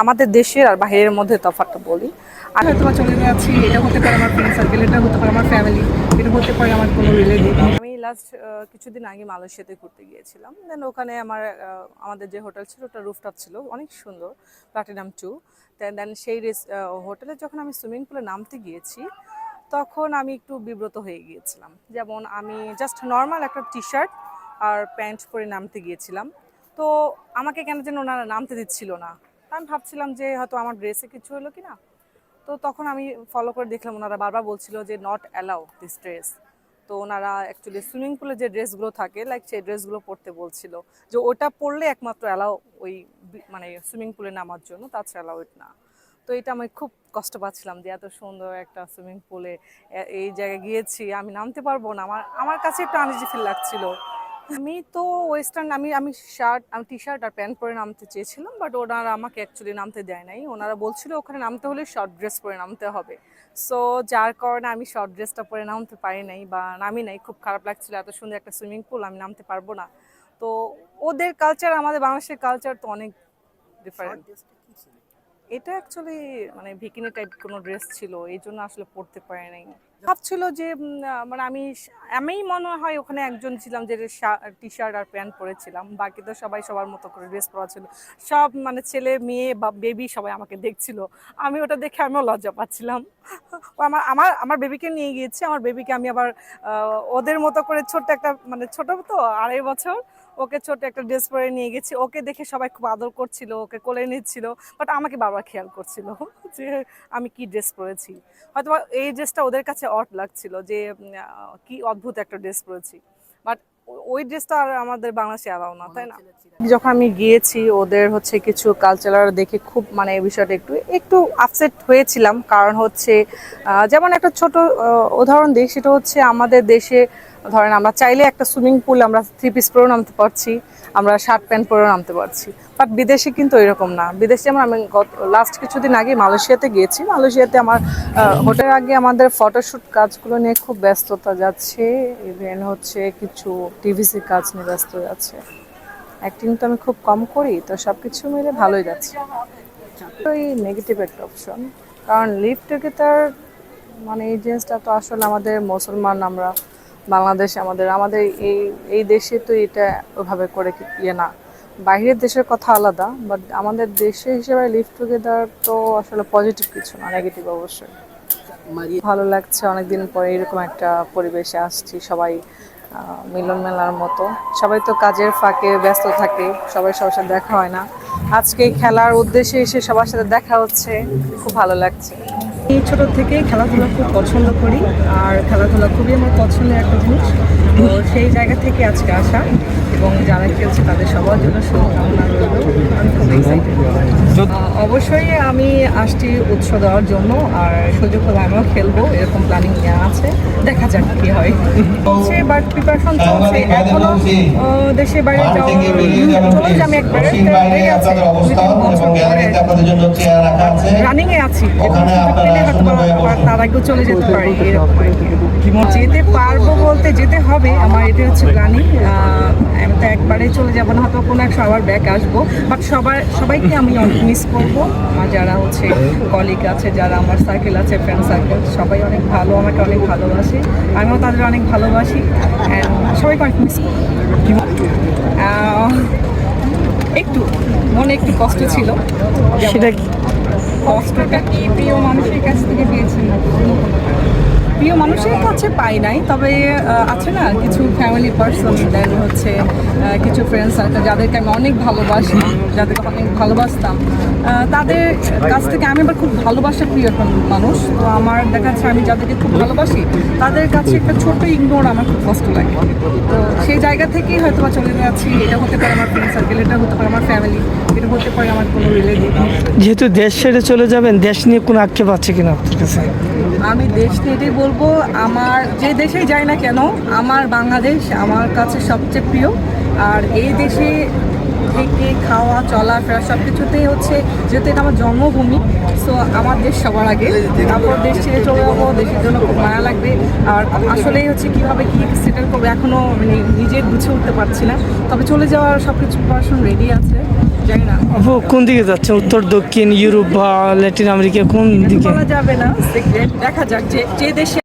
আমাদের দেশের আর বাইরের মধ্যে তফাৎটা বলি। আমি হয়তো চলে যাচ্ছি এটা হতে পারে আমার ফ্রেন্ড সার্কেল এটা হতে পারে আমার ফ্যামিলি এটা হতে পারে আমার কোনো রিলেটিভ আমি লাস্ট কিছুদিন আগে মালয়েশিয়াতে ঘুরতে গিয়েছিলাম। দেন ওখানে আমার আমাদের যে হোটেল ছিল, ওটা রুফটপ ছিল, অনেক সুন্দর প্লাটিনাম টু দেন সেই হোটেলে যখন আমি সুইমিং পুলে নামতে গিয়েছি, তখন আমি একটু বিব্রত হয়ে গিয়েছিলাম। যেমন আমি জাস্ট নর্মাল একটা টি শার্ট আর প্যান্ট পরে নামতে গিয়েছিলাম। তো আমাকে কেন যেন ওনারা নামতে দিচ্ছিল না। আমি ভাবছিলাম যে হয়তো আমার ড্রেসে কিছু হলো কি না তো তখন আমি ফলো করে দেখলাম, ওনারা বারবার বলছিল যে নট অ্যালাউ দিস ড্রেস তো ওনারা অ্যাকচুয়ালি সুইমিং পুলে যে ড্রেসগুলো থাকে লাইক সেই ড্রেসগুলো পরতে বলছিল যে, ওটা পরলে একমাত্র অ্যালাউ ওই মানে সুইমিং পুলে নামার জন্য, তাছাড়া অ্যালাউড না। তো এটা আমি খুব কষ্ট পাচ্ছিলাম যে, এত সুন্দর একটা সুইমিং পুলে এই জায়গায় গিয়েছি, আমি নামতে পারব না। আমার আমার কাছে একটু আনিজি ফিল লাগছিল। আমি তো ওয়েস্টার্ন আমি আমি শার্ট আমি টি শার্ট আর প্যান্ট পরে নামতে চেয়েছিলাম বাট ওনারা আমাকে অ্যাকচুয়ালি নামতে দেয় নাই। ওনারা বলছিল ওখানে নামতে হলে শর্ট ড্রেস পরে নামতে হবে। সো যার কারণে আমি শর্ট ড্রেসটা পরে নামতে পারি নাই বা নামি নাই। খুব খারাপ লাগছিল এত সুন্দর একটা সুইমিং পুল আমি নামতে পারব না। তো ওদের কালচার আমাদের বাংলাদেশের কালচার তো অনেক ডিফারেন্ট এটা অ্যাকচুয়ালি মানে ভিকিনি টাইপ কোনো ড্রেস ছিল, এই জন্য আসলে পরতে পারি নাই। ভাবছিল যে মানে আমি আমি মনে হয় ওখানে একজন ছিলাম যে টি শার্ট আর প্যান্ট পরেছিলাম। বাকি তো সবাই সবার মতো করে ড্রেস পরা ছিল। সব মানে ছেলে, মেয়ে বা বেবি সবাই আমাকে দেখছিল। আমি ওটা দেখে আমিও লজ্জা পাচ্ছিলাম। আমার আমার আমার বেবিকে নিয়ে গিয়েছি। আমার বেবিকে আমি আবার ওদের মতো করে ছোট্ট একটা মানে ছোট তো, আড়াই বছর। ওকে ছোট একটা ড্রেস পরে নিয়ে গেছি। ওকে দেখে সবাই খুব আদর করছিল, ওকে কোলে নিচ্ছিল বাট আমাকে বাবা খেয়াল করছিল যে আমি কি ড্রেস পরেছি। হয়তো এই ড্রেসটা ওদের কাছে অট লাগছিল যে কি অদ্ভুত একটা ড্রেস পরেছি। বাট ওই ড্রেসটা আর আমাদের বাংলাদেশে অ্যালাউ না, তাই না? যখন আমি গিয়েছি, ওদের হচ্ছে কিছু কালচারাল দেখে খুব মানে এই বিষয়টা একটু একটু আপসেট হয়েছিলাম। কারণ হচ্ছে যেমন একটা ছোট উদাহরণ দিই, সেটা হচ্ছে আমাদের দেশে ধরেন আমরা চাইলে একটা সুইমিং পুল আমরা থ্রি পিস পরেও নামতে পারছি, আমরা শার্ট প্যান্ট পরেও নামতে পারছি। বাট বিদেশে কিন্তু এরকম না। বিদেশে যেমন আমি গত লাস্ট কিছুদিন আগে মালয়েশিয়াতে গিয়েছি, মালয়েশিয়াতে আমার হোটেল আগে আমাদের ফটোশ্যুট কাজগুলো নিয়ে খুব ব্যস্ততা যাচ্ছে। ইভেন হচ্ছে কিছু টিভিসি কাজ নিয়ে ব্যস্ত যাচ্ছে। অ্যাক্টিং তো আমি খুব কম করি, তো সব কিছু মিলে ভালোই যাচ্ছে। ওই নেগেটিভ একটা অপশন কারণ লিভ টুগেদার মানে এই জিনিসটা তো আসলে আমাদের মুসলমান আমরা বাংলাদেশ আমাদের আমাদের এই এই দেশে তো এটা ওভাবে করে ইয়ে না। বাইরের দেশের কথা আলাদা বাট আমাদের দেশে হিসেবে লিভ টুগেদার তো আসলে পজিটিভ কিছু না নেগেটিভ অবশ্যই। ভালো লাগছে অনেকদিন পরে এরকম একটা পরিবেশে আসছি সবাই মিলন মেলার মতো। সবাই তো কাজের ফাঁকে ব্যস্ত থাকে সবাই সবার সাথে দেখা হয় না। আজকে খেলার উদ্দেশ্যে এসে সবার সাথে দেখা হচ্ছে। খুব ভালো লাগছে। এই ছোট থেকে খেলাধুলা খুব পছন্দ করি, আর খেলাধুলা খুবই আমার পছন্দের একটা জিনিস। তো সেই জায়গা থেকে আজকে আসা, এবং যারা খেলছে তাদের সবার জন্য শুভকামনা রইল। অবশ্যই আমি আসছি উৎস দেওয়ার জন্য আর সুযোগ হলে আমিও খেলব এরকম প্ল্যানিং নেওয়া আছে। দেখা যাক কি হয়। সে বাট প্রিপারেশন চলছে। এখনও দেশে দেশের বাইরে যাওয়ার চলো যে আমি একবারে। আপনাদের জন্য চেয়ার রাখা আছে রানিং এ আছি ওখানে আপনারা সুন্দরভাবে বসুন। তার আগেও চলে যেতে পারি। যেতে পারব বলতে যেতে হবে আমার এটা হচ্ছে প্ল্যানিং আমি তো একবারে চলে যাব না হয়তো কোনো এক সবার ব্যাক আসব বাট সবার সবাইকে আমি অনেক মিস করব আমার যারা হচ্ছে কলিগ আছে যারা আমার সার্কেল আছে ফ্রেন্ড সার্কেল সবাই অনেক ভালো আমাকে অনেক ভালোবাসে আমিও তাদের অনেক ভালোবাসি সবাইকে অনেক মিস একটু মনে একটু কষ্ট ছিল। সেটা কষ্টটা কি প্রিয় মানুষের কাছ থেকে পেয়েছেন? প্রিয় মানুষের কাছে পাই নাই তবে আছে না কিছু ফ্যামিলি পার্সন দেন হচ্ছে কিছু ফ্রেন্ড সার্কেল যাদেরকে আমি অনেক ভালোবাসি যাদেরকে অনেক ভালোবাসতাম। তাদের কাছ থেকে আমি আবার খুব ভালোবাসার প্রিয় একটা মানুষ তো আমার দেখা যাচ্ছে আমি যাদেরকে খুব ভালোবাসি তাদের কাছে একটা ছোট ইগনোর আমার খুব কষ্ট লাগে। তো সেই জায়গা থেকেই হয়তো বা চলে যাচ্ছি এটা হতে পারে আমার ফ্রেন্ড সার্কেল এটা হতে পারে আমার ফ্যামিলি এটা হতে পারে আমার কোনো রিলেটিভ যেহেতু দেশ ছেড়ে চলে যাবেন দেশ নিয়ে কোনো আক্ষেপ আছে কিনা আপনার কাছে? আমি দেশ নিয়ে এটাই বলব আমার যে দেশেই যাই না কেন আমার বাংলাদেশ আমার কাছে সবচেয়ে প্রিয়। আর এই দেশে থেকে খাওয়া চলা ফেরা সব কিছুতেই হচ্ছে যেহেতু এটা আমার জন্মভূমি সো আমার দেশ সবার আগে। তারপর দেশ ছেড়ে চলে যাব দেশের জন্য খুব মায়া লাগবে। আর আসলেই হচ্ছে কীভাবে কী সেটেল করব এখনও মানে নিজে গুছিয়ে উঠতে পারছি না। তবে চলে যাওয়ার সব কিছু প্রিপারেশন রেডি আছে জানি না। কোন দিকে যাচ্ছে? উত্তর দক্ষিণ ইউরোপ বা ল্যাটিন আমেরিকা কোন দিকে? বলা যাবে না দেখা যাক যে যে দেশে